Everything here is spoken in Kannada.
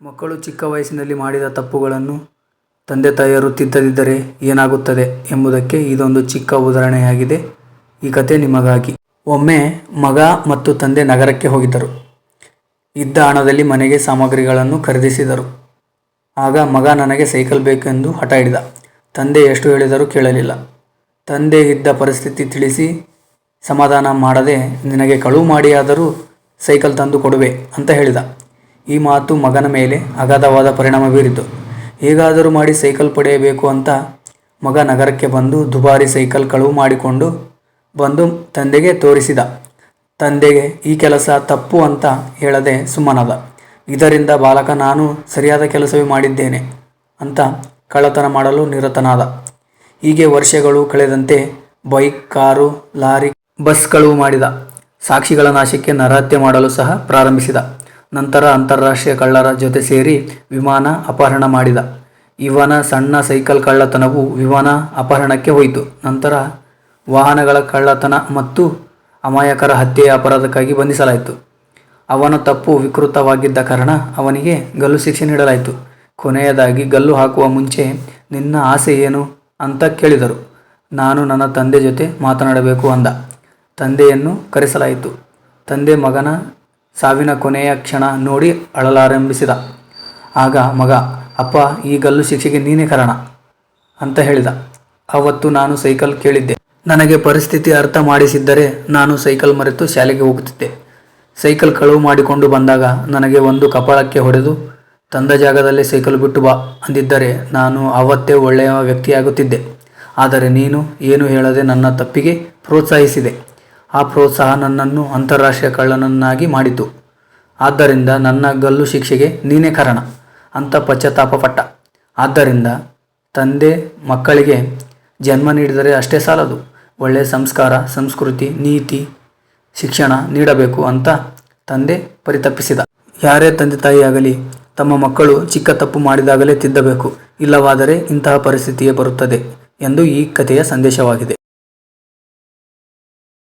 ಮಕ್ಕಳು ಚಿಕ್ಕ ವಯಸ್ಸಿನಲ್ಲಿ ಮಾಡಿದ ತಪ್ಪುಗಳನ್ನು ತಂದೆ ತಾಯಿಯರು ತಿದ್ದದಿದ್ದರೆ ಏನಾಗುತ್ತದೆ ಎಂಬುದಕ್ಕೆ ಇದೊಂದು ಚಿಕ್ಕ ಉದಾಹರಣೆಯಾಗಿದೆ ಈ ಕತೆ ನಿಮಗಾಗಿ. ಒಮ್ಮೆ ಮಗ ಮತ್ತು ತಂದೆ ನಗರಕ್ಕೆ ಹೋಗಿದ್ದರು. ಇದ್ದ ಹಣದಲ್ಲಿ ಮನೆಗೆ ಸಾಮಗ್ರಿಗಳನ್ನು ಖರೀದಿಸಿದರು. ಆಗ ಮಗ ನನಗೆ ಸೈಕಲ್ ಬೇಕೆಂದು ಹಠ ಹಿಡಿದ. ತಂದೆ ಎಷ್ಟು ಹೇಳಿದರೂ ಕೇಳಲಿಲ್ಲ. ತಂದೆ ಇದ್ದ ಪರಿಸ್ಥಿತಿ ತಿಳಿಸಿ ಸಮಾಧಾನ ಮಾಡದೆ, ನಿನಗೆ ಕಳುವು ಮಾಡಿಯಾದರೂ ಸೈಕಲ್ ತಂದು ಕೊಡುವೆ ಅಂತ ಹೇಳಿದ. ಈ ಮಾತು ಮಗನ ಮೇಲೆ ಅಗಾಧವಾದ ಪರಿಣಾಮ ಬೀರಿತು. ಹೇಗಾದರೂ ಮಾಡಿ ಸೈಕಲ್ ಪಡೆಯಬೇಕು ಅಂತ ಮಗ ನಗರಕ್ಕೆ ಬಂದು ದುಬಾರಿ ಸೈಕಲ್ ಕಳುವು ಮಾಡಿಕೊಂಡು ಬಂದು ತಂದೆಗೆ ತೋರಿಸಿದ. ತಂದೆಗೆ, ಈ ಕೆಲಸ ತಪ್ಪು ಅಂತ ಹೇಳದೆ ಸುಮ್ಮನಾದ. ಇದರಿಂದ ಬಾಲಕ ನಾನು ಸರಿಯಾದ ಕೆಲಸವೇ ಮಾಡಿದ್ದೇನೆ ಅಂತ ಕಳ್ಳತನ ಮಾಡಲು ನಿರತನಾದ. ಹೀಗೆ ವರ್ಷಗಳು ಕಳೆದಂತೆ ಬೈಕ್, ಕಾರು, ಲಾರಿ, ಬಸ್ ಕಳುವು ಮಾಡಿದ. ಸಾಕ್ಷಿಗಳ ನಾಶಕ್ಕೆ ನರಹತ್ಯೆ ಮಾಡಲು ಸಹ ಪ್ರಾರಂಭಿಸಿದ. ನಂತರ ಅಂತಾರಾಷ್ಟ್ರೀಯ ಕಳ್ಳರ ಜೊತೆ ಸೇರಿ ವಿಮಾನ ಅಪಹರಣ ಮಾಡಿದ. ಇವನ ಸಣ್ಣ ಸೈಕಲ್ ಕಳ್ಳತನವು ವಿಮಾನ ಅಪಹರಣಕ್ಕೆ ಹೋಯಿತು. ನಂತರ ವಾಹನಗಳ ಕಳ್ಳತನ ಮತ್ತು ಅಮಾಯಕರ ಹತ್ಯೆಯ ಅಪರಾಧಕ್ಕಾಗಿ ಬಂಧಿಸಲಾಯಿತು. ಅವನ ತಪ್ಪು ವಿಕೃತವಾಗಿದ್ದ ಕಾರಣ ಅವನಿಗೆ ಗಲ್ಲು ಶಿಕ್ಷೆ ನೀಡಲಾಯಿತು. ಕೊನೆಯದಾಗಿ ಗಲ್ಲು ಹಾಕುವ ಮುಂಚೆ ನಿನ್ನ ಆಸೆ ಏನು ಅಂತ ಕೇಳಿದರು. ನಾನು ನನ್ನ ತಂದೆ ಜೊತೆ ಮಾತನಾಡಬೇಕು ಅಂದ. ತಂದೆಯನ್ನು ಕರೆಸಲಾಯಿತು. ತಂದೆ ಮಗನ ಸಾವಿನ ಕೊನೆಯ ಕ್ಷಣ ನೋಡಿ ಅಳಲಾರಂಭಿಸಿದ. ಆಗ ಮಗ, ಅಪ್ಪ, ಈ ಗಲ್ಲು ಶಿಕ್ಷೆಗೆ ನೀನೇ ಕಾರಣ? ಅಂತ ಹೇಳಿದ. ಅವತ್ತು ನಾನು ಸೈಕಲ್ ಕೇಳಿದ್ದೆ. ನನಗೆ ಪರಿಸ್ಥಿತಿ ಅರ್ಥ ಮಾಡಿಸಿದ್ದರೆ ನಾನು ಸೈಕಲ್ ಮರೆತು ಶಾಲೆಗೆ ಹೋಗುತ್ತಿದ್ದೆ. ಸೈಕಲ್ ಕಳುವು ಮಾಡಿಕೊಂಡು ಬಂದಾಗ ನನಗೆ ಒಂದು ಕಪಾಳಕ್ಕೆ ಹೊಡೆದು, ತಂದ ಜಾಗದಲ್ಲೇ ಸೈಕಲ್ ಬಿಟ್ಟು ಬಾ ಅಂದಿದ್ದರೆ ನಾನು ಅವತ್ತೇ ಒಳ್ಳೆಯ ವ್ಯಕ್ತಿಯಾಗುತ್ತಿದ್ದೆ. ಆದರೆ ನೀನು ಏನು ಹೇಳದೆ ನನ್ನ ತಪ್ಪಿಗೆ ಪ್ರೋತ್ಸಾಹಿಸಿದೆ. ಆ ಪ್ರೋತ್ಸಾಹ ನನ್ನನ್ನು ಅಂತಾರಾಷ್ಟ್ರೀಯ ಕಳ್ಳನನ್ನಾಗಿ ಮಾಡಿತು. ಆದ್ದರಿಂದ ನನ್ನ ಗಲ್ಲು ಶಿಕ್ಷೆಗೆ ನೀನೇ ಕಾರಣ. ಅಂತ ಪಶ್ಚಾತ್ತಾಪಪಟ್ಟ ಆದ್ದರಿಂದ ತಂದೆ ಮಕ್ಕಳಿಗೆ ಜನ್ಮ ನೀಡಿದರೆ ಅಷ್ಟೇ ಸಾಲದು. ಒಳ್ಳೆಯ ಸಂಸ್ಕಾರ, ಸಂಸ್ಕೃತಿ, ನೀತಿ, ಶಿಕ್ಷಣ ನೀಡಬೇಕು ಅಂತ ತಂದೆ ಪರಿತಪ್ಪಿಸಿದ ಯಾರೇ ತಂದೆ ತಾಯಿಯಾಗಲಿ, ತಮ್ಮ ಮಕ್ಕಳು ಚಿಕ್ಕ ತಪ್ಪು ಮಾಡಿದಾಗಲೇ ತಿದ್ದಬೇಕು. ಇಲ್ಲವಾದರೆ ಇಂತಹ ಪರಿಸ್ಥಿತಿಯೇ ಬರುತ್ತದೆ ಎಂದು ಈ ಕಥೆಯ ಸಂದೇಶವಾಗಿದೆ.